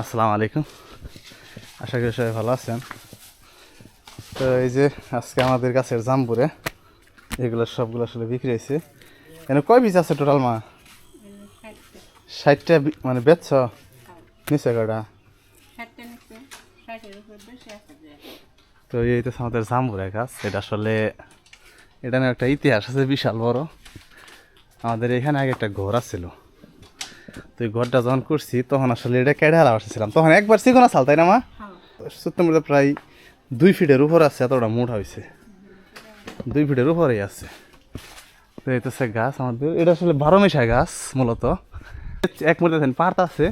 আসসালামু আলাইকুম। আশা করি সবাই ভালো আছেন। তো এই যে আজকে আমাদের গাছের জাম্বুরে এগুলো সবগুলো আসলে বিক্রি হয়েছে। এখানে কয় পিস আছে টোটাল মা? ষাটটা মানে বেচছ? নিচে কটা তো এই তো আমাদের জাম্বুরে গাছ। এটা আসলে এটা একটা ইতিহাস আছে, বিশাল বড়। আমাদের এখানে আগে একটা ঘর ছিল তো এই ঘরটা যখন করছি তখন আসলে এটা কেটে হালা বসেছিলাম তখন একবার চিকোনা চাল তাই না মা? হ্যাঁ। সত্যি প্রায় দুই ফিটের উপর আছে এতটা মোটা হয়েছে দুই ফিটের উপরেই আছে। তো এটা হচ্ছে গাছ আমাদের। এটা আসলে বারো মেশা গাছ মূলত। এক মধ্যে দেখেন পার্ট আছে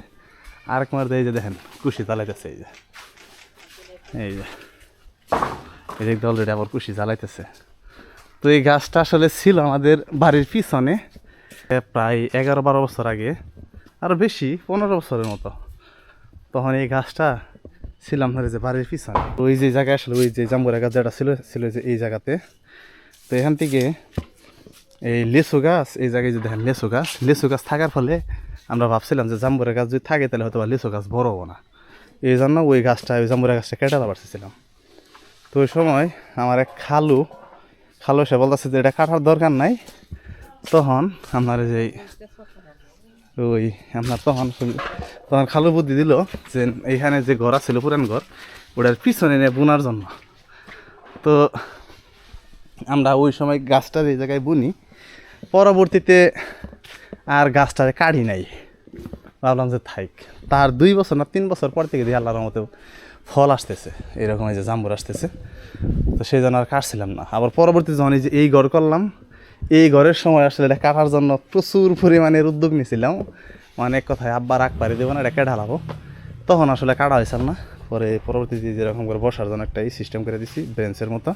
আর এক মধ্যে এই যে দেখেন কুশি জ্বালাইতেছে এই যে। এই যে। এই যে অলরেডি আবার কুশি জ্বালাইতেছে। তো এই গাছটা আসলে ছিল আমাদের বাড়ির পিছনে প্রায় এগারো বারো বছর আগে। আরও বেশি, পনেরো বছরের মতো। তখন এই গাছটা ছিলাম ধরে যে বাড়ির পিছনে। ওই যে জায়গায় আসলে ওই যে জাম্বুরা গাছ যেটা ছিল ছিল যে এই জায়গাতে। তো এখান থেকে এই লেসু গাছ, এই জায়গায় যে দেখেন লেসু গাছ লেসু গাছ থাকার ফলে আমরা ভাবছিলাম যে জাম্বুরা গাছ যদি থাকে তাহলে হয়তো বা লেসু গাছ বড় হব না। এই জন্য ওই গাছটা, ওই জাম্বুরা গাছটা কেটে পারতেছিলাম তো ওই সময় আমার এক খালু খালু সে বলতেছে যে এটা কাটার দরকার নাই। তখন আপনার যে ওই আপনার তখন তখন খালু বুদ্ধি দিল যে এইখানে যে ঘর ছিল পুরান ঘর, ওটার পিছনে নিয়ে বোনার জন্য। তো আমরা ওই সময় গাছটা এই জায়গায় বুনি, পরবর্তীতে আর গাছটা কাটি নাই। ভাবলাম যে থাইক, তার দুই বছর না তিন বছর পর থেকে দিয়ে আল্লাহর মতো ফল আসতেছে, এরকম এই যে জাম্বুর আসতেছে। তো সেই জন্য আর কাটছিলাম না। আবার পরবর্তী যখন এই যে এই ঘর করলাম এই ঘরের সময় আসলে এটা কাটার জন্য প্রচুর পরিমাণের উদ্যোগ নিয়েছিলাম। মানে এক কথায় আব্বা রাগ পারি দেবো না, এটা ঢালাবো। তখন আসলে কাটা হয়েছিল না। পরে পরবর্তীতে যেরকম করে বসার জন্য একটা এই সিস্টেম করে দিছি বেঞ্চের মতো।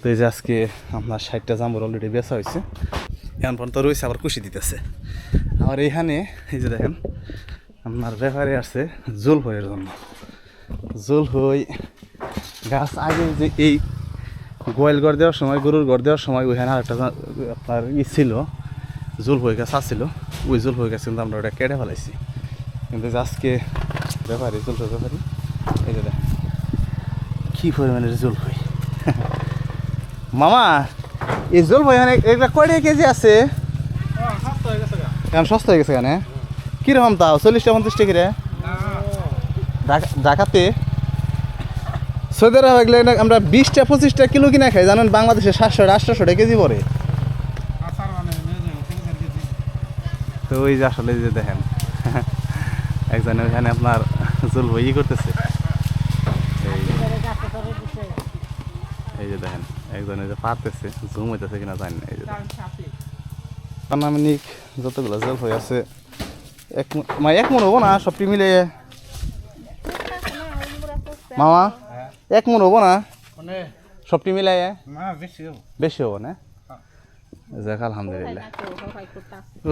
তো এই যে আজকে আপনার ষাটটা জাম্বুর অলরেডি বেচা হয়েছে। এখন পর্যন্ত রয়েছে, আবার কুশি দিতেছে। আবার এইখানে, এই যে দেখেন, আপনার ব্যাপারে আসছে জুল হইয়ের জন্য। জুল হই গাছ আগে যে এই গোয়াল গড় দেওয়ার সময় গরুর গড় দেওয়ার সময় ওইখানে আরেকটা আপনার ই ছিল জুল হয়ে গাছ আসছিল ওই জুল হয়ে গেছে কিন্তু আমরা ওটা কেটে ফেলাইছি। কিন্তু আজকে ব্যাপারে জুল হয়ে ব্যাপারে এই যে কী পরিমাণের জুল হই। মামা এই জল ভাই মানে এগুলা কয়টা কেজি আছে? এখন সস্তা হয়ে গেছে কেন? কীরকম তাও? চল্লিশটা পঞ্চাশ টাকা রে ঢাকা- ঢাকাতে? সৌদি আরব আমরা বিশটা, পঁচিশটা কিলো কিনা খাই, জানেন? বাংলাদেশে সাতশো আটশোশো টাকা কেজি পড়ে। তো ওই যে আসলে যে দেখেন, একজনে ওইখানে আপনার জুল ই করতেছে। এই যে- দেখেন, একজনে যে পারতেছে জুম হইতেছে কিনা জানি না, এই যে দেখেন। আনুমানিক যতগুলো জল হয়ে আছে, এক মা এক মন হব না সবটি মিলে মামা? এক মন হব না? সবটি মিলাই বেশি হব। না? যাক আলহামদুলিল্লাহ।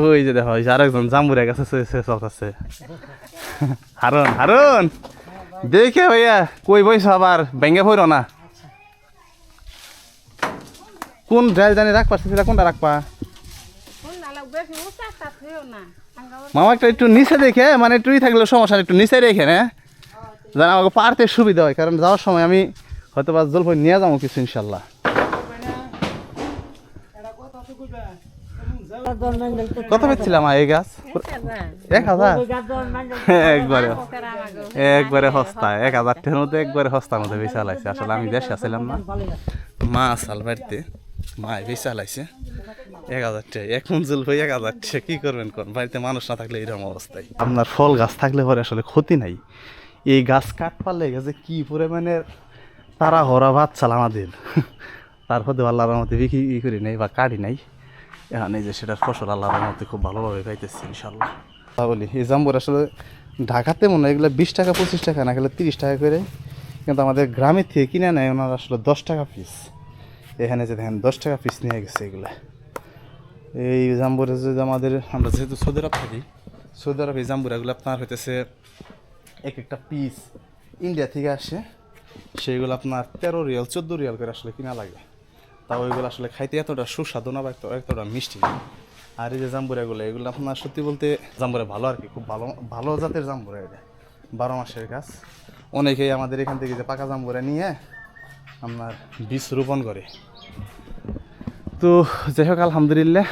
ওই যে দেখো আরেকজন জাম্বুরে গেছে চলতেছে। হারুন হারুন! দেখে ভাইয়া কই বইস আবার? ব্যাঙ্গে পড়ো না। কোন ড্রাইল জানি রাখবা সেটা কোনটা রাখবা? মামা একটা একটু নিচে দেখে মানে একটুই থাকলে সমস্যা নেই, একটু নিচে রেখে না যেন আমাকে পারতে সুবিধা হয়, কারণ যাওয়ার সময় আমি হয়তো বা জলপাই নিয়ে যাব কিছু, ইনশাল্লাহ। কত এই গাছ? এক হাজার? একবারে একবারে এক হাজার মধ্যে একবারে সস্তার মধ্যে আসলে আমি দেশে না। এক এক এক কী করবেন কোন? বাড়িতে মানুষ না থাকলে এরকম অবস্থায়। আপনার ফল গাছ থাকলে পরে আসলে ক্ষতি নাই। এই গাছ কাট পারলে গেছে কি পরিমাণের তারা হরা ভাত চাল আমাদের। তারপর আল্লাহর মধ্যে বিক্রি ই করি নাই বা কাটি নাই। এখন এই যে সেটার ফসল আল্লাহর মধ্যে খুব ভালোভাবে পাইতেছি ইনশাল্লাহ বলি, এই জাম্বুর আসলে ঢাকাতে মনে হয় এগুলো বিশ টাকা, পঁচিশ টাকা না গেলে তিরিশ টাকা করে। কিন্তু আমাদের গ্রামের থেকে কিনে নেয় ওনার আসলে দশ টাকা পিস এখানে যে দেখেন দশ টাকা পিস নিয়ে গেছে এগুলো। এই জাম্বুরে যে আমাদের, আমরা যেহেতু সৌদি আরব থাকি, সৌদি আরব এই জাম্বুরাগুলো আপনার হইতেছে এক একটা পিস ইন্ডিয়া থেকে আসে, সেইগুলো আপনার তেরো রিয়াল চোদ্দ রিয়াল করে আসলে কিনা লাগে। তাও ওইগুলো আসলে খাইতে এতটা সুস্বাদু না বা এত- এতটা মিষ্টি আর এই যে জাম্বুরাগুলো, এগুলো আপনার সত্যি বলতে জাম্বুরা ভালো আর কি, খুব ভালো ভালো জাতের জাম্বুরা এটা। বারো মাসের গাছ। অনেকেই আমাদের এখান থেকে যে পাকা জাম্বুরা নিয়ে আপনার বীজ রোপণ করে। তো যাই হোক, আলহামদুলিল্লাহ,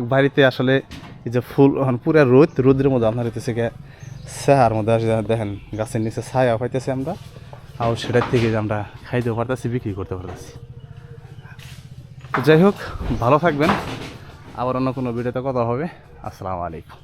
বাড়িতে আসলে এই যে ফুল এখন পুরা রোদ রোদের মধ্যে আপনার হইতেছে গিয়ে ছায়ার মধ্যে আসে দেখেন, গাছের নিচে ছায়া পাইতেছি আমরা। আর সেটার থেকে আমরা খাইতে পারতেছি, বিক্রি করতে পারতেছি। যাই হোক, ভালো থাকবেন। আবার অন্য কোনো ভিডিওতে কথা হবে। আসসালামু আলাইকুম।